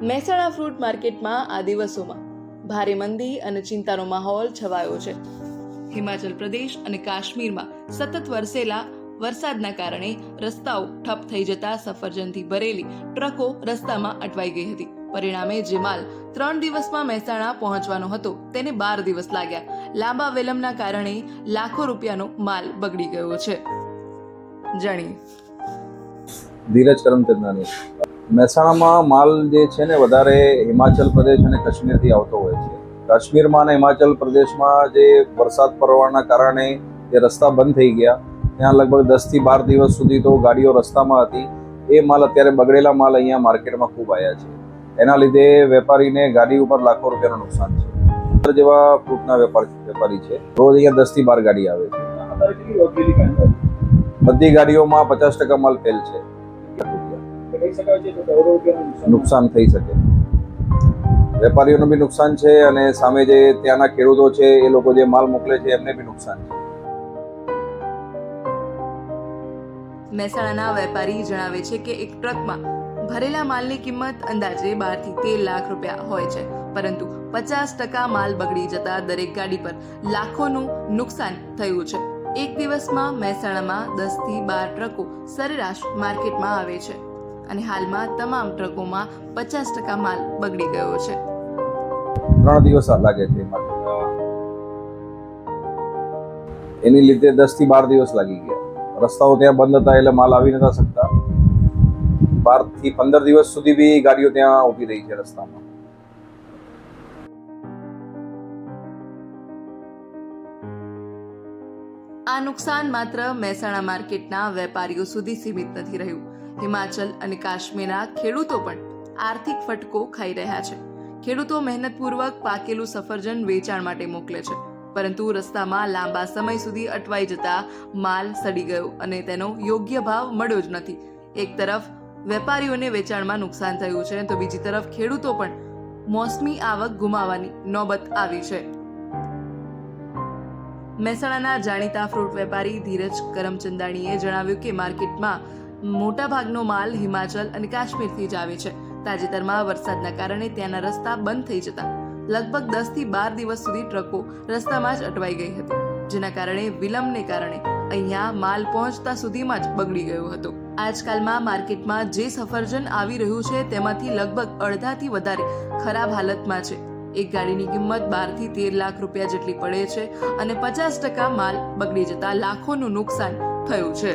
Mehsana fruit માર્કેટમાં આ દિવસોમાં ભારે મંદી અને ચિંતાનો માહોલ છવાયો છે. હિમાચલ પ્રદેશ અને કાશ્મીરમાં સતત વરસેલા વરસાદના કારણે રસ્તાઓ ઠપ થઈ જતા સફરજનથી ભરેલી ટ્રકો રસ્તામાં અટવાઈ ગઈ હતી. પરિણામે જે માલ ત્રણ દિવસમાં મહેસાણા પહોંચવાનો હતો, તેને બાર દિવસ લાગ્યા. લાંબા વિલંબના કારણે લાખો રૂપિયાનો માલ બગડી ગયો છે. જાણીએ. ધીરજ કરમચંદાની મહેસાણામાં માલ જે છે ને વધારે હિમાચલ પ્રદેશ અને કાશ્મીરથી આવતો હોય છે. કાશ્મીરમાં અને હિમાચલ પ્રદેશમાં જે વરસાદ પડવાના કારણે જે રસ્તા બંધ થઈ ગયા. ત્યાં લગભગ દસથી બાર દિવસ સુધી તો ગાડીઓ રસ્તામાં હતી. એ માલ અત્યારે બગડેલા માલ અહીંયા માર્કેટમાં ખૂબ આવ્યા છે. એના લીધે વેપારીને ગાડી ઉપર લાખો રૂપિયાનું નુકસાન છે. જેવા ફ્રૂટના વેપાર વેપારી છે. રોજ અહીંયા દસથી બાર ગાડી આવે છે. બધી ગાડીઓમાં પચાસ ટકા માલ ફેલ છે. નુકસાન થઈ શકે. વેપારીઓનું બી નુકસાન છે અને સામે જે ત્યાંના ખેડૂતો છે એ લોકો જે માલ મોકલે છે એમને બી નુકસાન છે. મહેસાણાના વેપારી જણાવે છે કે એક ટ્રકમાં ભરેલા માલની કિંમત અંદાજે બારથી તેર લાખ રૂપિયા હોય છે. પરંતુ પચાસ ટકા માલ બગડી જતા દરેક ગાડી પર લાખોનું નુકસાન થયું છે. એક દિવસમાં મહેસાણામાં દસથી બાર ટ્રકો સરેરાશ માર્કેટમાં આવે છે. અને હાલમાં તમામ ટ્રકોમાં પચાસ ટકા માલ બગડી ગયો છે. ત્રણ દિવસ લાગે છે એની લીધે દસથી બાર દિવસ લાગી ગયા. રસ્તાઓ ત્યાં બંધ હતા એટલે માલ આવી નતા શકતા. બારથી પંદર દિવસ સુધી બી ગાડીઓ ત્યાં ઊભી રહી છે રસ્તામાં. આ નુકસાન માત્ર મહેસાણા માર્કેટના વેપારીઓ સુધી સીમિત નથી રહ્યું. હિમાચલ અને કાશ્મીરના ખેડૂતો પણ આર્થિક ફટકો ખાઈ રહ્યા છે. ખેડૂતો મહેનતપૂર્વક પાકેલું સફરજન વેચાણ માટે મોકલે છે, પરંતુ રસ્તામાં લાંબા સમય સુધી અટવાઈ જતા માલ સડી ગયો અને તેનો યોગ્ય ભાવ મળ્યો જ નથી. એક તરફ વેપારીઓને વેચાણમાં નુકસાન થયું છે, તો બીજી તરફ ખેડૂતો પણ મોસમી આવક ગુમાવવાની નોબત આવી છે. મહેસાણાના જાણીતા ફ્રૂટ વેપારી ધીરજ કરમચંદાણીએ જણાવ્યું કે માર્કેટમાં મોટાભાગનો માલ હિમાચલ અને કાશ્મીરથી જ આવે છે. તાજેતરમાં વરસાદના કારણે ત્યાંના રસ્તા બંધ થઈ જતા. લગભગ દસથી બાર દિવસ સુધી ટ્રકો રસ્તામાં જ અટવાઈ ગઈ હતી, જેના કારણે વિલંબને કારણે અહીંયા માલ પહોંચતા સુધીમાં જ બગડી ગયો હતો. આજકાલમાં માર્કેટમાં જે સફરજન આવી રહ્યું છે તેમાંથી લગભગ અડધાથી વધારે ખરાબ હાલતમાં છે. એક ગાડીની કિંમત બારથી તેર લાખ રૂપિયા જેટલી પડે છે અને પચાસ ટકા માલ બગડી જતા લાખોનું નુકસાન થયું છે.